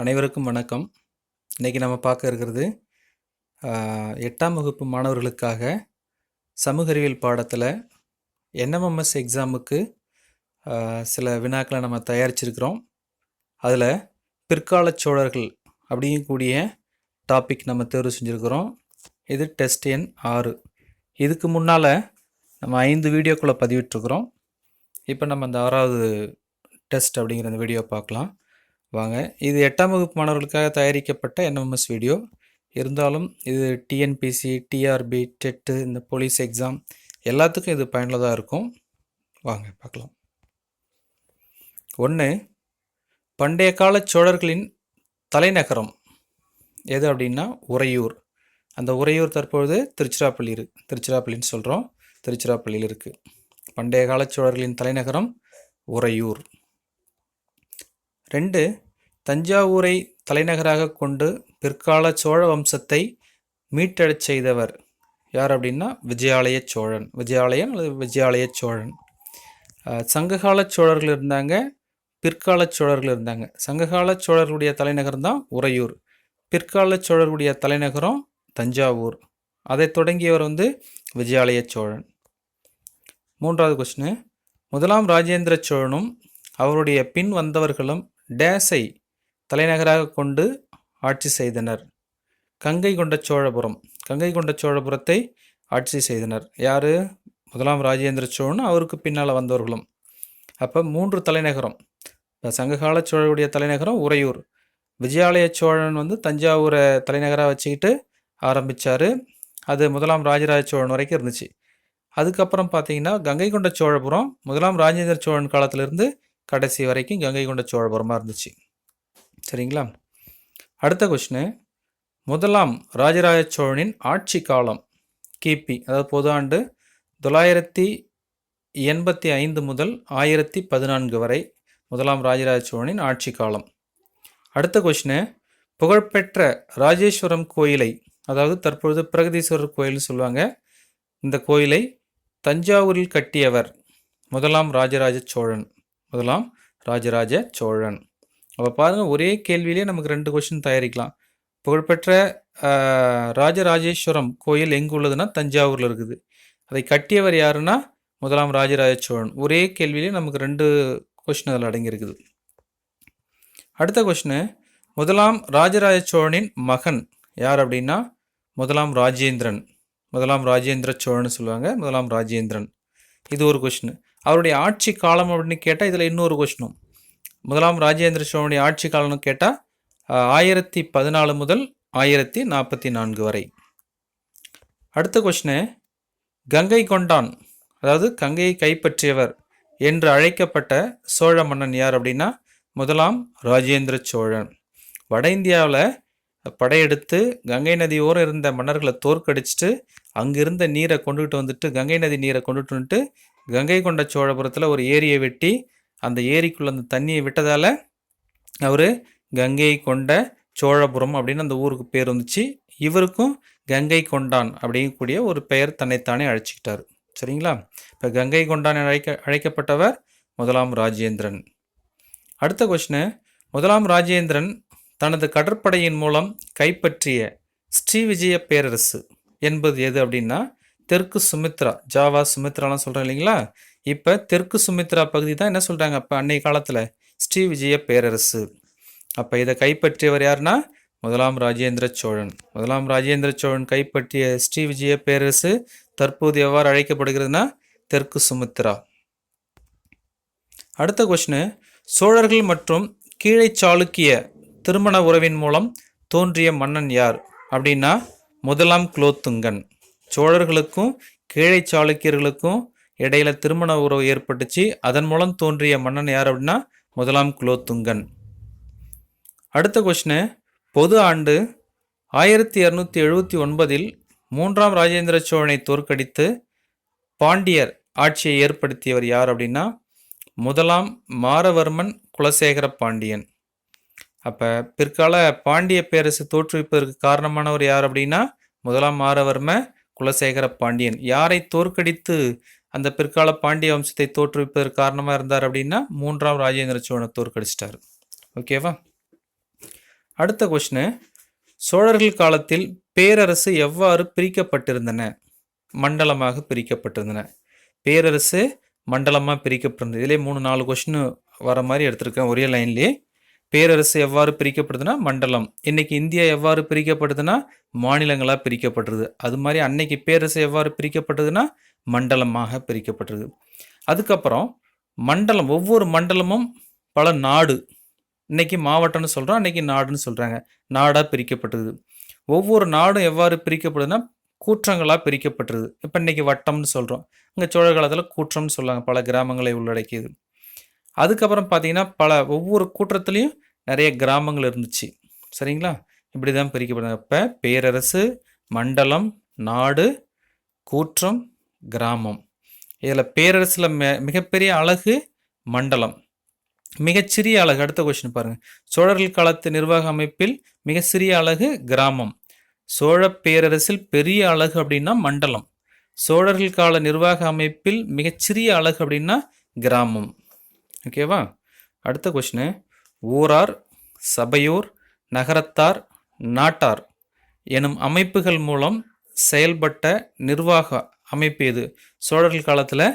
அனைவருக்கும் வணக்கம். இன்றைக்கி நம்ம பார்க்க இருக்கிறது எட்டாம் வகுப்பு மாணவர்களுக்காக சமூக அறிவியல் பாடத்தில் என்எம்எம்எஸ் எக்ஸாமுக்கு சில வினாக்களை நம்ம தயாரிச்சிருக்கிறோம். அதில் பிற்கால சோழர்கள் அப்படிங்கக்கூடிய டாபிக் நம்ம தேர்வு செஞ்சுருக்கிறோம். இது டெஸ்ட் எண் ஆறு. இதுக்கு முன்னால் நம்ம ஐந்து வீடியோக்குள்ளே பதிவிட்டுருக்குறோம். இப்போ நம்ம அந்த ஆறாவது டெஸ்ட் அப்படிங்கிற அந்த வீடியோ பார்க்கலாம். வாங்க. இது எட்டாம் வகுப்பு மாணவர்களுக்காக தயாரிக்கப்பட்ட என்எம்எஸ் வீடியோ இருந்தாலும் இது டிஎன்பிசி டிஆர்பி டெட்டு இந்த போலீஸ் எக்ஸாம் எல்லாத்துக்கும் இது பயனுள்ளதாக இருக்கும். வாங்க பார்க்கலாம். ஒன்று பண்டைய கால சோழர்களின் தலைநகரம் எது அப்படின்னா உறையூர். அந்த உறையூர் தற்பொழுது திருச்சிராப்பள்ளி இரு திருச்சிராப்பள்ளின்னு சொல்கிறோம் திருச்சிராப்பள்ளியில் இருக்குது பண்டைய கால சோழர்களின் தலைநகரம் உறையூர். ரெண்டு தஞ்சாவூரை தலைநகராக கொண்டு பிற்கால சோழ வம்சத்தை மீட்டெழச் செய்தவர். யார் அப்படின்னா விஜயாலய சோழன். விஜயாலயன் அல்லது விஜயாலய சோழன். சங்ககால சோழர்கள் இருந்தாங்க பிற்கால சோழர்கள் இருந்தாங்க. சங்ககால சோழர்களுடைய தலைநகரம் தான் உறையூர். பிற்கால சோழர்களுடைய தலைநகரம் தஞ்சாவூர். அதை தொடங்கியவர் வந்து விஜயாலய சோழன். மூன்றாவது கொஸ்டின் முதலாம் ராஜேந்திர சோழனும் அவருடைய பின் வந்தவர்களும் டேஸை தலைநகராக கொண்டு ஆட்சி செய்தனர். கங்கை கொண்ட சோழபுரம் கங்கை கொண்ட சோழபுரத்தை ஆட்சி செய்தனர். யார்? முதலாம் ராஜேந்திர சோழன். அவருக்கு பின்னால் வந்தவர்களும். அப்போ மூன்று தலைநகரம். இப்போ சங்ககால சோழருடைய தலைநகரம் உறையூர். விஜயாலய சோழன் வந்து தஞ்சாவூரை தலைநகராக வச்சுக்கிட்டு ஆரம்பித்தார் அது முதலாம் ராஜராஜ சோழன் வரைக்கும் இருந்துச்சு. அதுக்கப்புறம் பார்த்தீங்கன்னா கங்கை கொண்ட சோழபுரம் முதலாம் ராஜேந்திர சோழன் காலத்திலிருந்து கடைசி வரைக்கும் கங்கை கொண்ட சோழபுரமாக இருந்துச்சு. சரிங்களா? அடுத்த கொஷினு முதலாம் ராஜராஜ சோழனின் ஆட்சி காலம் கிபி அதாவது பொது ஆண்டு தொள்ளாயிரத்தி எண்பத்தி ஐந்து முதல் ஆயிரத்தி பதினான்கு வரை முதலாம் ராஜராஜ சோழனின் ஆட்சி காலம். அடுத்த கொஷினு புகழ்பெற்ற ராஜேஸ்வரம் கோயிலை அதாவது தற்பொழுது பிரகதீஸ்வரர் கோயில்னு சொல்லுவாங்க இந்த கோயிலை தஞ்சாவூரில் கட்டியவர் முதலாம் ராஜராஜ சோழன். முதலாம் ராஜராஜ சோழன். அப்போ பாருங்கள் ஒரே கேள்வியிலே நமக்கு ரெண்டு கொஷின் தயாரிக்கலாம். புகழ்பெற்ற ராஜராஜேஸ்வரம் கோயில் எங்கே உள்ளதுன்னா தஞ்சாவூரில் இருக்குது. அதை கட்டியவர் யாருன்னா முதலாம் ராஜராஜ சோழன். ஒரே கேள்வியிலே நமக்கு ரெண்டு கொஷின் அதில் அடங்கியிருக்குது. அடுத்த கொஷினு முதலாம் ராஜராஜ சோழனின் மகன் யார் அப்படின்னா முதலாம் ராஜேந்திரன். முதலாம் ராஜேந்திர சோழன் சொல்லுவாங்க முதலாம் ராஜேந்திரன். இது ஒரு கொஷின் அவருடைய ஆட்சி காலம் அப்படின்னு கேட்டால் இதில் இன்னொரு கொஷினும் முதலாம் ராஜேந்திர சோழனுடைய ஆட்சி காலம்னு கேட்டால் ஆயிரத்தி பதினாலு முதல் ஆயிரத்தி நாற்பத்தி நான்கு வரை. அடுத்த கொஷினு கங்கை கொண்டான் அதாவது கங்கையை கைப்பற்றியவர் என்று அழைக்கப்பட்ட சோழ மன்னன் யார் அப்படின்னா முதலாம் ராஜேந்திர சோழன். வட இந்தியாவில் படையெடுத்து கங்கை நதி ஓரம் இருந்த மன்னர்களை தோற்கடிச்சிட்டு அங்கிருந்த நீரை கொண்டுகிட்டு வந்துட்டு கங்கை நதி நீரை கொண்டுட்டு வந்துட்டு கங்கை கொண்ட சோழபுரத்தில் ஒரு ஏரியை வெட்டி அந்த ஏரிக்குள்ளே அந்த தண்ணியை விட்டதால் அவர் கங்கை கொண்ட சோழபுரம் அப்படின்னு அந்த ஊருக்கு பேர் வந்துச்சு. இவருக்கும் கங்கை கொண்டான் அப்படிங்கக்கூடிய ஒரு பெயர் தன்னைத்தானே அழைச்சிக்கிட்டார். சரிங்களா? இப்போ கங்கை கொண்டான் அழைக்க அழைக்கப்பட்டவர் முதலாம் ராஜேந்திரன். அடுத்த கொஷினு முதலாம் ராஜேந்திரன் தனது கடற்படையின் மூலம் கைப்பற்றிய ஸ்ரீவிஜய பேரரசு என்பது எது அப்படின்னா தெற்கு சுமித்ரா ஜாவா சுமித்ராலாம் சொல்கிறோம் இல்லைங்களா? இப்போ தெற்கு சுமித்ரா பகுதி தான் என்ன சொல்கிறாங்க அப்போ அன்னைய காலத்தில் ஸ்ரீவிஜய பேரரசு. அப்போ இதை கைப்பற்றியவர் யாருன்னா? முதலாம் ராஜேந்திர சோழன். முதலாம் ராஜேந்திர சோழன் கைப்பற்றிய ஸ்ரீ விஜய பேரரசு தற்போது எவ்வாறு அழைக்கப்படுகிறதுனா தெற்கு சுமித்ரா. அடுத்த கொஷினு சோழர்கள் மற்றும் கீழை சாளுக்கிய திருமண உறவின் மூலம் தோன்றிய மன்னன் யார்? அப்படின்னா முதலாம் குலோத்துங்கன். சோழர்களுக்கும் கீழே சாளுக்கியர்களுக்கும் இடையில திருமண உறவு ஏற்பட்டுச்சு. அதன் மூலம் தோன்றிய மன்னன் யார் அப்படின்னா முதலாம் குலோத்துங்கன். அடுத்த கொஷினு பொது ஆண்டு ஆயிரத்தி இரநூத்தி எழுபத்தி ஒன்பதில் மூன்றாம் ராஜேந்திர சோழனை தோற்கடித்து பாண்டியர் ஆட்சியை ஏற்படுத்தியவர் யார் அப்படின்னா முதலாம் மாரவர்மன் குலசேகர பாண்டியன். அப்போ பிற்கால பாண்டிய பேரரசு தோற்றுவிப்பதற்கு காரணமானவர் யார் அப்படின்னா முதலாம் மாரவர்ம குலசேகர பாண்டியன். யாரை தோற்கடித்து அந்த பிற்கால பாண்டிய வம்சத்தை தோற்றுவிப்பதற்கு காரணமாக இருந்தார் அப்படின்னா மூன்றாம் ராஜேந்திர சோழனை தோற்கடிச்சிட்டார். ஓகேவா? அடுத்த கொஸ்டின் சோழர்கள் காலத்தில் பேரரசு எவ்வாறு பிரிக்கப்பட்டிருந்தன? மண்டலமாக பிரிக்கப்பட்டிருந்தன. பேரரசு மண்டலமாக பிரிக்கப்பட்டிருந்தது. இதிலே மூணு நாலு கொஷின் வர மாதிரி எடுத்திருக்கேன் ஒரே லைன்லேயே பேரரசு எவ்வாறு பிரிக்கப்படுதுன்னா மண்டலம். இன்னைக்கு இந்தியா எவ்வாறு பிரிக்கப்படுதுன்னா மாநிலங்களாக பிரிக்கப்படுறது அது மாதிரி அன்னைக்கு பேரரசு எவ்வாறு பிரிக்கப்படுதுன்னா மண்டலமாக பிரிக்கப்பட்டிருது அதுக்கப்புறம் மண்டலம் ஒவ்வொரு மண்டலமும் பல நாடு. இன்னைக்கு மாவட்டம்னு சொல்கிறோம் அன்னைக்கு நாடுன்னு சொல்கிறாங்க நாடாக பிரிக்கப்பட்டது. ஒவ்வொரு நாடும் எவ்வாறு பிரிக்கப்படுதுன்னா கூற்றங்களாக பிரிக்கப்பட்டிருது இப்போ இன்னைக்கு வட்டம்னு சொல்கிறோம் இங்கே சோழ காலத்தில் கூற்றம்னு சொல்லுவாங்க பல கிராமங்களை உள்ளடக்கியது. அதுக்கப்புறம் பார்த்தீங்கன்னா பல ஒவ்வொரு கூற்றத்துலேயும் நிறைய கிராமங்கள் இருந்துச்சு. சரிங்களா? இப்படி தான் பிரிக்கப்படுது அப்போ பேரரசு மண்டலம் நாடு கூற்றம் கிராமம். இதில் பேரரசில் மெ மிகப்பெரிய அழகு மண்டலம். மிகச்சிறிய அழகு. அடுத்த கொஸ்டின் பாருங்கள் சோழர்கள் காலத்து நிர்வாக அமைப்பில் மிக சிறிய அழகு கிராமம். சோழ பேரரசில் பெரிய அழகு அப்படின்னா மண்டலம். சோழர்கள் கால நிர்வாக அமைப்பில் மிகச்சிறிய அழகு அப்படின்னா கிராமம். ஓகேவா அடுத்த கொஷினு ஊரார் சபையோர் நகரத்தார் நாட்டார் எனும் அமைப்புகள் மூலம் செயல்பட்ட நிர்வாக அமைப்பு எது? சோழர்கள் காலத்தில்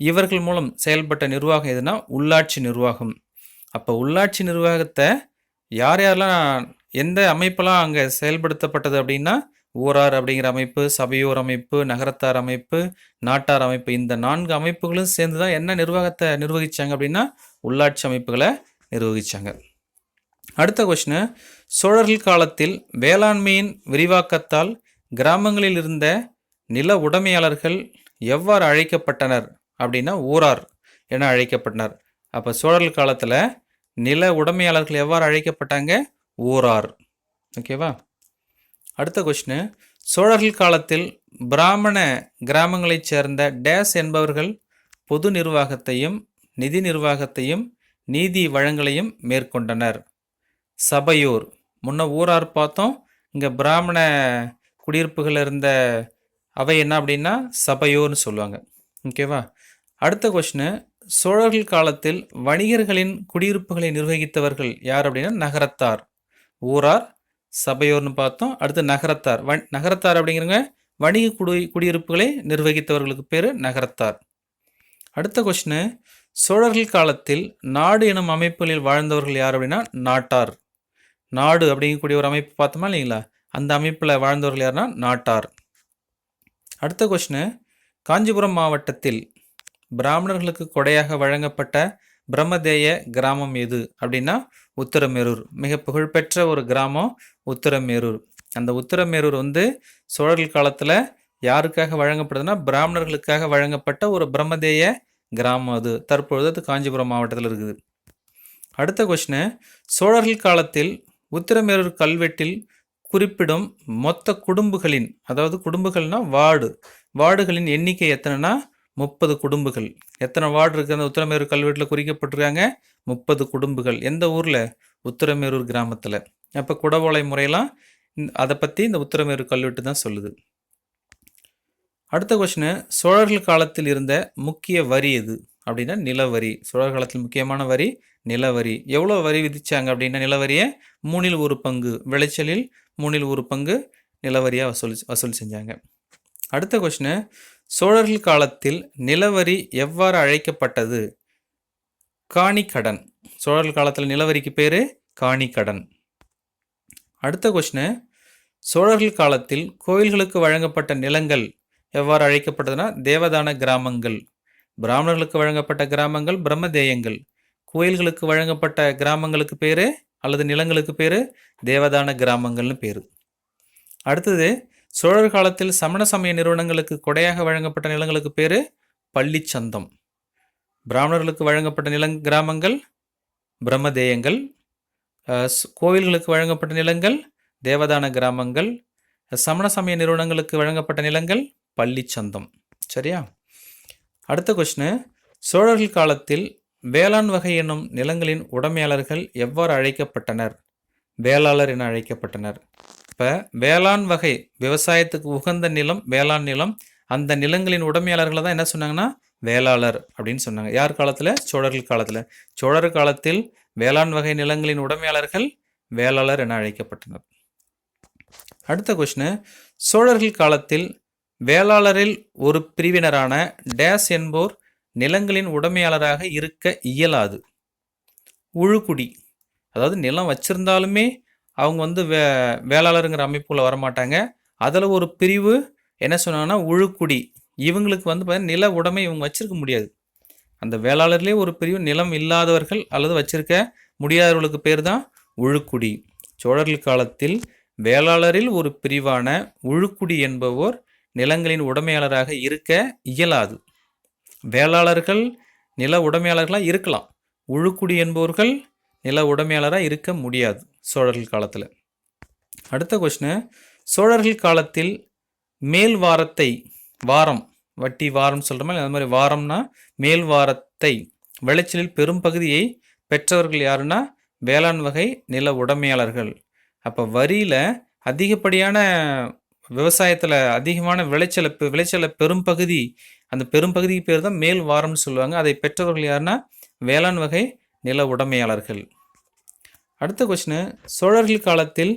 இவர்கள் மூலம் செயல்பட்ட நிர்வாகம் எதுனா உள்ளாட்சி நிர்வாகம். அப்போ உள்ளாட்சி நிர்வாகத்தை யார் யாரெல்லாம் எந்த அமைப்பெல்லாம் அங்கே செயல்படுத்தப்பட்டது அப்படின்னா ஊரார் அப்படிங்கிற அமைப்பு சபையோர் அமைப்பு நகரத்தார் அமைப்பு நாட்டார் அமைப்பு இந்த நான்கு அமைப்புகளும் சேர்ந்து தான் என்ன நிர்வாகத்தை நிர்வகிச்சாங்க அப்படின்னா உள்ளாட்சி அமைப்புகளை நிர்வகித்தாங்க அடுத்த கொஸ்டின் சோழர்கள் காலத்தில் வேளாண்மையின் விரிவாக்கத்தால் கிராமங்களில் இருந்த நில உடைமையாளர்கள் எவ்வாறு அழைக்கப்பட்டனர் அப்படின்னா ஊரார் என அழைக்கப்பட்டனர். அப்போ சோழர்கள் காலத்தில் நில உடைமையாளர்கள் எவ்வாறு அழைக்கப்பட்டாங்க? ஊரார். ஓகேவா? அடுத்த கொஷினு சோழர்கள் காலத்தில் பிராமண கிராமங்களைச் சேர்ந்த டேஸ் என்பவர்கள் பொது நிர்வாகத்தையும் நிதி நிர்வாகத்தையும் நீதி வழங்கலையும் மேற்கொண்டனர். சபையோர். முன்ன ஊரார் பார்த்தோம். இங்கே பிராமண குடியிருப்புகள் இருந்த அவை என்ன அப்படின்னா சபையோர்னு சொல்லுவாங்க. ஓகேவா அடுத்த கொஷினு சோழர்கள் காலத்தில் வணிகர்களின் குடியிருப்புகளை நிர்வகித்தவர்கள் யார் அப்படின்னா நகரத்தார். ஊரார் சபையோர்னு பார்த்தோம். அடுத்து நகரத்தார். வ நகரத்தார் அப்படிங்கிறவங்க வணிக குடி குடியிருப்புகளை நிர்வகித்தவர்களுக்கு பேர் நகரத்தார். அடுத்த கொஸ்டின் சோழர்கள் காலத்தில் நாடு எனும் அமைப்புகளில் வாழ்ந்தவர்கள் யார் அப்படின்னா நாட்டார். நாடு அப்படிங்கக்கூடிய ஒரு அமைப்பு பார்த்தோமா இல்லைங்களா? அந்த அமைப்பில் வாழ்ந்தவர்கள் யாருன்னா நாட்டார். அடுத்த கொஸ்டின் காஞ்சிபுரம் மாவட்டத்தில் பிராமணர்களுக்கு கொடையாக வழங்கப்பட்ட பிரம்மதேய கிராமம் எது அப்படின்னா உத்தரமேரூர். மிக புகழ்பெற்ற ஒரு கிராமம் உத்தரமேரூர். அந்த உத்தரமேரூர் வந்து சோழர்கள் காலத்தில் யாருக்காக வழங்கப்படுதுன்னா பிராமணர்களுக்காக வழங்கப்பட்ட ஒரு பிரம்மதேய கிராமம் அது. தற்பொழுது அது காஞ்சிபுரம் மாவட்டத்தில் இருக்குது. அடுத்த கொஷினு சோழர்கள் காலத்தில் உத்திரமேரூர் கல்வெட்டில் குறிப்பிடும் மொத்த குடும்புகளின் அதாவது குடும்பங்கள்னா வார்டு. வார்டுகளின் எண்ணிக்கை எத்தனைனா முப்பது குடும்பங்கள் எத்தனை வார்டு இருக்குது அந்த உத்திரமேரூர் கல்வெட்டில் குறிக்கப்பட்டிருக்காங்க முப்பது குடும்பங்கள் எந்த ஊரில்? உத்திரமேரூர் கிராமத்தில். அப்போ குடவோலை முறையெல்லாம் அதை பற்றி இந்த உத்திரமேரூர் கல்வெட்டு தான் சொல்லுது. அடுத்த கொஸ்டின் சோழர்கள் காலத்தில் இருந்த முக்கிய வரி எது? அப்படின்னா நிலவரி. சோழர் காலத்தில் முக்கியமான வரி நிலவரி. எவ்வளோ வரி விதித்தாங்க அப்படின்னா நிலவரியை? மூணில் ஒரு பங்கு. விளைச்சலில் மூணில் ஒரு பங்கு நிலவரியாக வசூல் வசூல் செஞ்சாங்க. அடுத்த கொஷினு சோழர்கள் காலத்தில் நிலவரி எவ்வாறு அழைக்கப்பட்டது? காணிக்கடன். சோழர் காலத்தில் நிலவரிக்கு பேர் காணிக்கடன். அடுத்த கொஷினு சோழர்கள் காலத்தில் கோயில்களுக்கு வழங்கப்பட்ட நிலங்கள் எவ்வாறு அழைக்கப்பட்டதுன்னா தேவதான கிராமங்கள். பிராமணர்களுக்கு வழங்கப்பட்ட கிராமங்கள் பிரம்மதேயங்கள். கோயில்களுக்கு வழங்கப்பட்ட கிராமங்களுக்கு பேர் அல்லது நிலங்களுக்கு பேர் தேவதான கிராமங்கள்னு பேர். அடுத்தது சோழர் காலத்தில் சமண சமய நிறுவனங்களுக்கு கொடையாக வழங்கப்பட்ட நிலங்களுக்கு பேர் பள்ளிச்சந்தம். பிராமணர்களுக்கு வழங்கப்பட்ட நிலங் கிராமங்கள் பிரம்மதேயங்கள் ஸ்- கோவில்களுக்கு வழங்கப்பட்ட நிலங்கள் தேவதான கிராமங்கள் சமண சமய நிறுவனங்களுக்கு வழங்கப்பட்ட நிலங்கள் பள்ளிச்சந்தம். சரியா? அடுத்த கொஸ்டின் சோழர்கள் காலத்தில் வேளாண் வகை என்னும் நிலங்களின் உடைமையாளர்கள் எவ்வாறு அழைக்கப்பட்டனர்? வேளாளர் என அழைக்கப்பட்டனர். இப்போ வேளாண் வகை விவசாயத்துக்கு உகந்த நிலம் வேளாண் நிலம் அந்த நிலங்களின் உடைமையாளர்களை தான் என்ன சொன்னாங்கன்னா வேளாளர் அப்படின்னு சொன்னாங்க. யார் காலத்தில்? சோழர்கள் காலத்தில். சோழர் காலத்தில் வேளாண் வகை நிலங்களின் உடைமையாளர்கள் வேளாளர் என அழைக்கப்பட்டனர். அடுத்த கொஷினு சோழர்கள் காலத்தில் வேளாளரில் ஒரு பிரிவினரான டேஸ் என்போர் நிலங்களின் உடைமையாளராக இருக்க இயலாது. உழுக்குடி அதாவது நிலம் வச்சிருந்தாலுமே அவங்க வந்து வே வேளாளருங்கிற அமைப்புல வரமாட்டாங்க. அதில் ஒரு பிரிவு என்ன சொன்னாங்கன்னா உழுக்குடி இவங்களுக்கு வந்து பார்த்திங்கன்னா நில உடைமை இவங்க வச்சிருக்க முடியாது. அந்த வேளாளர்லேயே ஒரு பிரிவு நிலம் இல்லாதவர்கள் அல்லது வச்சிருக்க முடியாதவர்களுக்கு பேர் தான் உழுக்குடி. சோழர்கள் காலத்தில் வேளாளரில் ஒரு பிரிவான உழுக்குடி என்பவர் நிலங்களின் உடைமையாளராக இருக்க இயலாது. வேளாளர்கள் நில உடைமையாளர்களாக இருக்கலாம். உழுக்குடி என்பவர்கள் நில உடைமையாளராக இருக்க முடியாது சோழர்கள் காலத்தில். அடுத்த கொஸ்டின் சோழர்கள் காலத்தில் மேல் வாரத்தை வாரம் வட்டி வாரம் சொல்கிற மாதிரி அந்த மாதிரி வாரம்னா மேல் வாரத்தை விளைச்சலில் பெரும் பகுதியை பெற்றவர்கள் யாருன்னா? வேளாண் வகை நில உடைமையாளர்கள். அப்போ வரியில் அதிகப்படியான விவசாயத்தில் அதிகமான விளைச்சலை விளைச்சலை பெரும் பகுதி அந்த பெரும் பகுதிக்கு பேர் தான் மேல் வாரம்னு சொல்லுவாங்க. அதை பெற்றவர்கள் யாருன்னா? வேளாண் வகை நில உடைமையாளர்கள். அடுத்த கொஸ்டின் சோழர்கள் காலத்தில்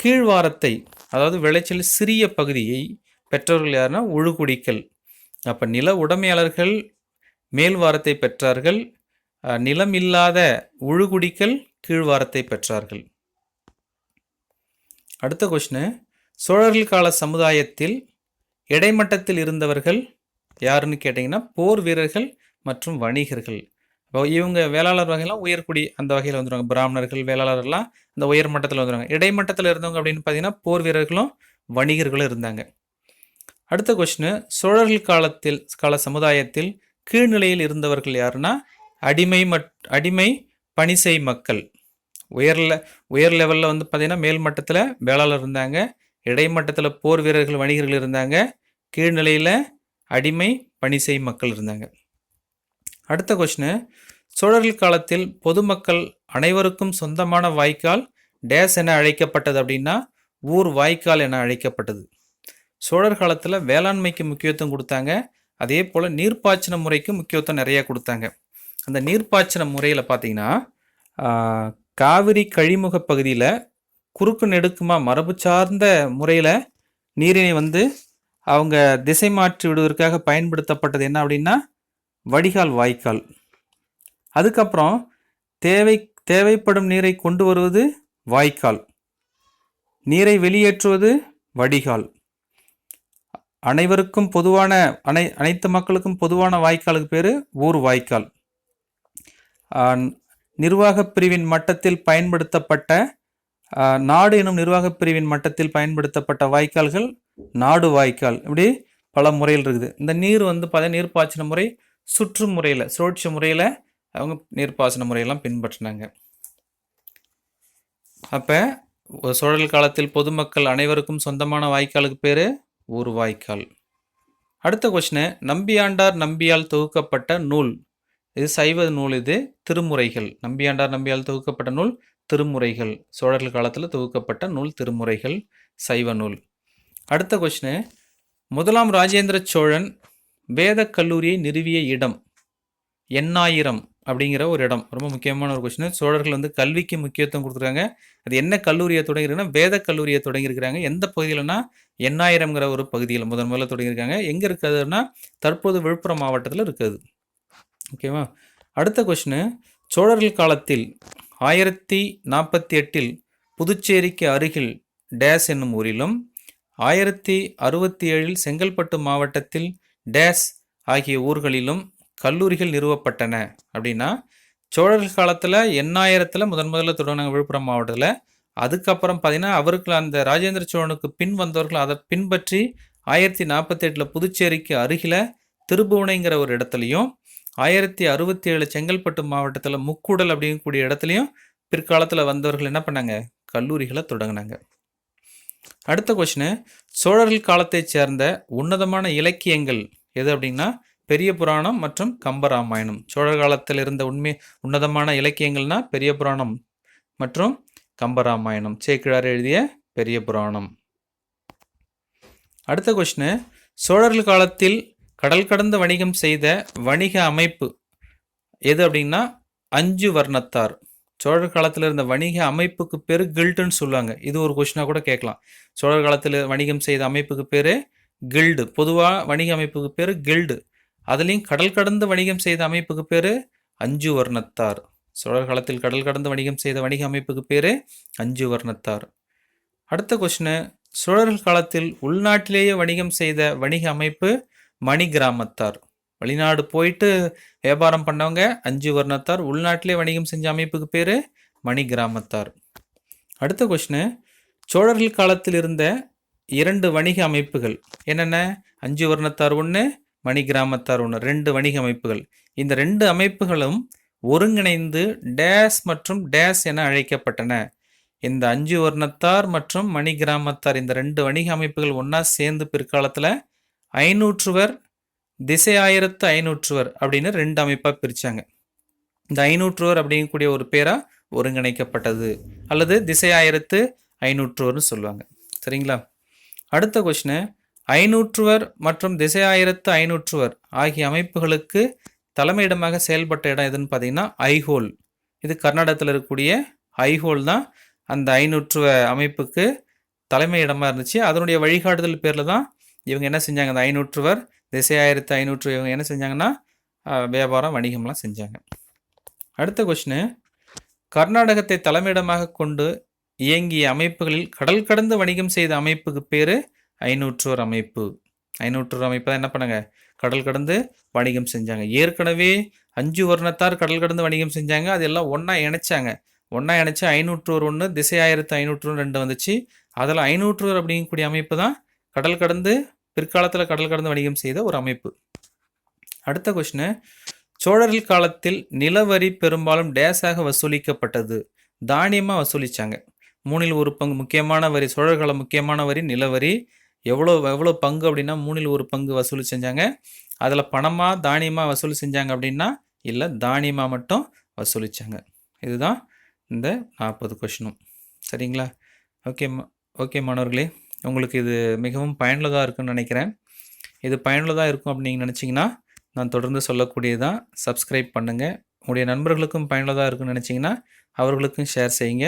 கீழ்வாரத்தை அதாவது விளைச்சல் சிறிய பகுதியை பெற்றவர்கள் யாருன்னா உழுகுடிகள் அப்போ நில உடைமையாளர்கள் மேல்வாரத்தை பெற்றார்கள். நிலம் இல்லாத உழுகுடிகள் கீழ்வாரத்தை பெற்றார்கள். அடுத்த கொஸ்டின் சோழர்கள் கால சமுதாயத்தில் இடைமட்டத்தில் இருந்தவர்கள் யாருன்னு கேட்டிங்கன்னா போர் வீரர்கள் மற்றும் வணிகர்கள். இப்போ இவங்க வேளாளர் வகையெல்லாம் உயர்குடி அந்த வகையில் வந்துடுவாங்க பிராமணர்கள் வேளாளர்லாம் இந்த உயர் மட்டத்தில் வந்துடுவாங்க இடைமட்டத்தில் இருந்தவங்க அப்படின்னு பார்த்தீங்கன்னா போர் வீரர்களும் வணிகர்களும் இருந்தாங்க. அடுத்த கொஷினு சோழர்கள் காலத்தில் கால சமுதாயத்தில் கீழ்நிலையில் இருந்தவர்கள் யாருன்னா அடிமை மட் அடிமை பணிசெய் மக்கள். உயர்ல உயர் லெவலில் வந்து பார்த்திங்கன்னா மேல் மட்டத்தில் வேளாளர் இருந்தாங்க இடைமட்டத்தில் போர் வீரர்கள் வணிகர்கள் இருந்தாங்க கீழ்நிலையில் அடிமை பணிசெய் மக்கள் இருந்தாங்க. அடுத்த கொஷினு சோழர்கள் காலத்தில் பொதுமக்கள் அனைவருக்கும் சொந்தமான வாய்க்கால் டேஸ் என அழைக்கப்பட்டது அப்படின்னா ஊர் வாய்க்கால் என அழைக்கப்பட்டது. சோழர் காலத்தில் வேளாண்மைக்கு முக்கியத்துவம் கொடுத்தாங்க. அதே போல் நீர்ப்பாய்ச்சன முறைக்கு முக்கியத்துவம் நிறையா கொடுத்தாங்க. அந்த நீர்ப்பாய்ச்சன முறையில் பார்த்தீங்கன்னா காவிரி கழிமுக பகுதியில் குறுக்கு நெடுக்குமா மரபு சார்ந்த முறையில் நீரினை வந்து அவங்க திசை மாற்றி விடுவதற்காக பயன்படுத்தப்பட்டது என்ன அப்படின்னா வடிகால் வாய்க்கால். அதுக்கப்புறம் தேவை தேவைப்படும் நீரை கொண்டு வருவது வாய்க்கால். நீரை வெளியேற்றுவது வடிகால். அனைவருக்கும் பொதுவான அனை அனைத்து மக்களுக்கும் பொதுவான வாய்க்காலுக்கு பேர் ஊர் வாய்க்கால். நிர்வாகப் பிரிவின் மட்டத்தில் பயன்படுத்தப்பட்ட நாடு எனும் நிர்வாகப் பிரிவின் மட்டத்தில் பயன்படுத்தப்பட்ட வாய்க்கால்கள் நாடு வாய்க்கால். இப்படி பல முறையில் இருக்குது. இந்த நீர் வந்து பல நீர்ப்பாய்ச்சின முறை சுற்று முறையில் சுழற்சி முறையில் அவங்க நீர்ப்பாசன முறையெல்லாம் பின்பற்றினாங்க. அப்போ சோழல் காலத்தில் பொதுமக்கள் அனைவருக்கும் சொந்தமான வாய்க்காலுக்கு பேர் ஊர்வாய்க்கால் அடுத்த கொஷினு நம்பியாண்டார் நம்பியால் தொகுக்கப்பட்ட நூல். இது சைவ நூல் இது திருமுறைகள். நம்பியாண்டார் நம்பியால் தொகுக்கப்பட்ட நூல் திருமுறைகள். சோழர்கள் காலத்தில் தொகுக்கப்பட்ட நூல் திருமுறைகள் சைவ நூல். அடுத்த கொஷினு முதலாம் ராஜேந்திர சோழன் வேதக் கல்லூரியை நிறுவிய இடம் எண்ணாயிரம். அப்படிங்கிற ஒரு இடம். ரொம்ப முக்கியமான ஒரு கொஸ்டின் சோழர்கள் வந்து கல்விக்கு முக்கியத்துவம் கொடுத்துருக்காங்க. அது என்ன கல்லூரியை தொடங்கியிருக்குன்னா வேத கல்லூரியை தொடங்கியிருக்கிறாங்க. எந்த பகுதியிலனா எண்ணாயிரம்ங்கிற ஒரு பகுதியில் முதன் முதல்ல தொடங்கியிருக்காங்க. எங்கே இருக்குதுன்னா தற்போது விழுப்புரம் மாவட்டத்தில் இருக்குது. ஓகேவா அடுத்த கொஷினு சோழர்கள் காலத்தில் ஆயிரத்தி நாற்பத்தி எட்டில் புதுச்சேரிக்கு அருகில் டேஸ் என்னும் ஊரிலும் ஆயிரத்தி அறுபத்தி ஏழில் செங்கல்பட்டு மாவட்டத்தில் டேஸ் ஆகிய ஊர்களிலும் கல்லூரிகள் நிறுவப்பட்டன அப்படின்னா சோழர்கள் காலத்தில் எண்ணாயிரத்தில் முதன் முதல்ல தொடங்கினாங்க விழுப்புரம் மாவட்டத்தில் அதுக்கப்புறம் பார்த்தீங்கன்னா அவருக்கு அந்த ராஜேந்திர சோழனுக்கு பின் வந்தவர்கள் அதை பின்பற்றி ஆயிரத்தி நாற்பத்தி எட்டில் புதுச்சேரிக்கு அருகில் திருபுவனைங்கிற ஒரு இடத்துலையும் ஆயிரத்தி அறுபத்தி ஏழு செங்கல்பட்டு மாவட்டத்தில் முக்கூடல் அப்படிங்கக்கூடிய இடத்துலையும் பிற்காலத்தில் வந்தவர்கள் என்ன பண்ணாங்க? கல்லூரிகளை தொடங்கினாங்க. அடுத்த கொஷினு சோழர்கள் காலத்தைச் சேர்ந்த உன்னதமான இலக்கியங்கள் எது அப்படின்னா பெரிய புராணம் மற்றும் கம்பராமாயணம் சோழர் காலத்தில் இருந்த உண்மை உன்னதமான இலக்கியங்கள்னா பெரிய புராணம் மற்றும் கம்பராமாயணம் சேக்கிழார் எழுதிய பெரிய புராணம். அடுத்த கொஷினு சோழர்கள் காலத்தில் கடல் கடந்த வணிகம் செய்த வணிக அமைப்பு எது அப்படின்னா அஞ்சு வர்ணத்தார். சோழர் காலத்தில் இருந்த வணிக அமைப்புக்கு பேர் கில்டுன்னு சொல்லுவாங்க. இது ஒரு கொஷினாக கூட கேட்கலாம். சோழர் காலத்தில் வணிகம் செய்த அமைப்புக்கு பேர் கில்டு. பொதுவாக வணிக அமைப்புக்கு பேர் கில்டு. அதுலேயும் கடல் கடந்து வணிகம் செய்த அமைப்புக்கு பேர் அஞ்சு வர்ணத்தார் சோழர் காலத்தில் கடல் கடந்து வணிகம் செய்த வணிக அமைப்புக்கு பேர் அஞ்சு வர்ணத்தார் அடுத்த கொஷினு சோழர்கள் காலத்தில் உள்நாட்டிலேயே வணிகம் செய்த வணிக அமைப்பு மணி கிராமத்தார் வெளிநாடு போயிட்டு வியாபாரம் பண்ணவங்க அஞ்சு வர்ணத்தார் உள்நாட்டிலே வணிகம் செஞ்ச அமைப்புக்கு பேர் மணி கிராமத்தார் அடுத்த கொஷினு சோழர்கள் காலத்தில் இருந்த இரண்டு வணிக அமைப்புகள் என்னென்ன? அஞ்சு வர்ணத்தார் ஒன்று மணி கிராமத்தார் ஒன்று ரெண்டு வணிக அமைப்புகள். இந்த ரெண்டு அமைப்புகளும் ஒருங்கிணைந்து டேஸ் மற்றும் டேஸ் என அழைக்கப்பட்டன. இந்த அஞ்சு வர்ணத்தார் மற்றும் மணி கிராமத்தார் இந்த ரெண்டு வணிக அமைப்புகள் ஒன்றா சேர்ந்து பிற்காலத்தில் ஐநூற்றுவர் திசை ஆயிரத்து ஐநூற்றுவர் அப்படின்னு ரெண்டு அமைப்பாக பிரித்தாங்க இந்த ஐநூற்றுவர் அப்படிங்கக்கூடிய ஒரு பேராக ஒருங்கிணைக்கப்பட்டது. அல்லது திசை ஆயிரத்து ஐநூற்றுவர்னு சொல்லுவாங்க. சரிங்களா? அடுத்த கொஷினு ஐநூற்றுவர் மற்றும் திசை ஆயிரத்து ஐநூற்றுவர் ஆகிய அமைப்புகளுக்கு தலைமையிடமாக செயல்பட்ட இடம் எதுன்னு பார்த்தீங்கன்னா ஐஹோல். இது கர்நாடகத்தில் இருக்கக்கூடிய ஐஹோல் தான் அந்த ஐநூற்றுவ அமைப்புக்கு தலைமையிடமாக இருந்துச்சு. அதனுடைய வழிகாட்டுதல் பேரில் தான் இவங்க என்ன செஞ்சாங்க? அந்த ஐநூற்றுவர் திசையாயிரத்து ஐநூற்று இவங்க என்ன செஞ்சாங்கன்னா வியாபாரம் வணிகம்லாம் செஞ்சாங்க. அடுத்த கொஷினு கர்நாடகத்தை தலைமையிடமாக கொண்டு இயங்கிய அமைப்புகளில் கடல் கடந்து வணிகம் செய்த அமைப்புக்கு பேர் ஐநூற்றுவர் அமைப்பு. ஐநூற்றோர் அமைப்பு தான் என்ன பண்ணுங்க? கடல் கடந்து வணிகம் செஞ்சாங்க. ஏற்கனவே அஞ்சு வர்ணத்தார் கடல் கடந்து வணிகம் செஞ்சாங்க. அதெல்லாம் ஒன்றா இணைச்சாங்க. ஒன்றா இணைச்சி ஐநூற்றோர் ஒன்று திசை ஆயிரத்து ஐநூற்று ரெண்டு வந்துச்சு. அதில் ஐநூற்றுவர் அப்படிங்கக்கூடிய அமைப்பு தான் கடல் கடந்து பிற்காலத்தில் கடல் கடந்து வணிகம் செய்த ஒரு அமைப்பு. அடுத்த கொஷினு சோழர்கள் காலத்தில் நிலவரி பெரும்பாலும் டேஸாக வசூலிக்கப்பட்டது. தானியமாக வசூலிச்சாங்க. மூணில் ஒரு பங்கு முக்கியமான வரி சோழர்கள முக்கியமான வரி நிலவரி. எவ்வளோ எவ்வளோ பங்கு அப்படின்னா மூணில் ஒரு பங்கு வசூல் செஞ்சாங்க. அதில் பணமாக தானியமாக வசூல் செஞ்சாங்க அப்படின்னா இல்லை தானியமாக மட்டும் வசூலிச்சாங்க. இதுதான் இந்த நாற்பது கொஷினும் சரிங்களா? ஓகே ஓகே மாணவர்களே உங்களுக்கு இது மிகவும் பயனுள்ளதாக இருக்குன்னு நினைக்கிறேன். இது பயனுள்ளதாக இருக்கும் அப்படின்னு நீங்கள் நினச்சிங்கன்னா நான் தொடர்ந்து சொல்லக்கூடியதான் சப்ஸ்கிரைப் பண்ணுங்கள் உங்களுடைய நண்பர்களுக்கும் பயனுள்ளதாக இருக்குன்னு நினச்சிங்கன்னா அவர்களுக்கும் ஷேர் செய்யுங்க.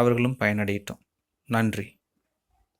அவர்களும் பயனடையட்டும். நன்றி.